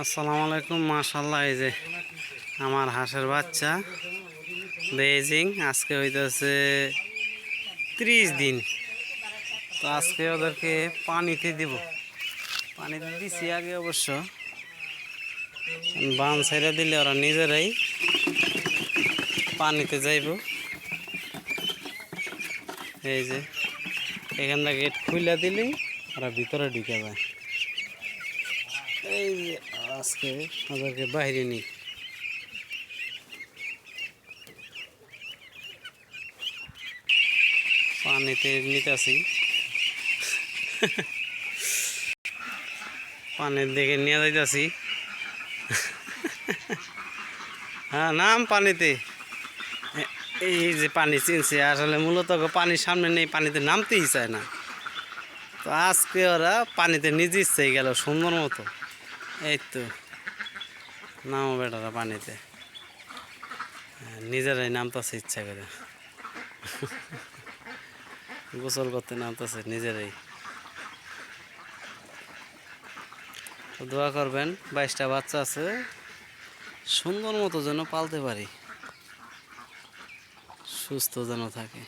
আসসালামু আলাইকুম মাশাল্লাহ এই যে আমার হাঁসের বাচ্চা, বেজিং। আজকে হইতেছে ত্রিশ দিন। তো আজকে ওদেরকে পানিতে দিব। পানিতে দিছি আগে অবশ্য। বান ছেড়ে দিলে ওরা নিজেরাই পানিতে যাইব। এই যে এখান থেকে গেট খুলে দিলেই ওরা ভিতরে ঢুকে যায়। এই যে আজকে ওদেরকে বাইরে নিই পানিতে নিতেছি। পানির দিকে নিয়ে যাইতেছি। হ্যাঁ নাম পানিতে। এই যে পানি চিনছে, আসলে মূলত পানির সামনে নেই, পানিতে নামতেই চায় না। তো আজকে ওরা পানিতে নিজে ইচ্ছেই গেল, সুন্দর মতো। এই তো নামো বেটারা পানিতে। হ্যাঁ, নিজেরাই নামতেছে ইচ্ছা করে। গোসল করতে নামতেছে নিজেরাই। দোয়া করবেন বাইশটা বাচ্চা আছে সুন্দর মতো যেন পালতে পারি। সুস্থ যেন থাকে।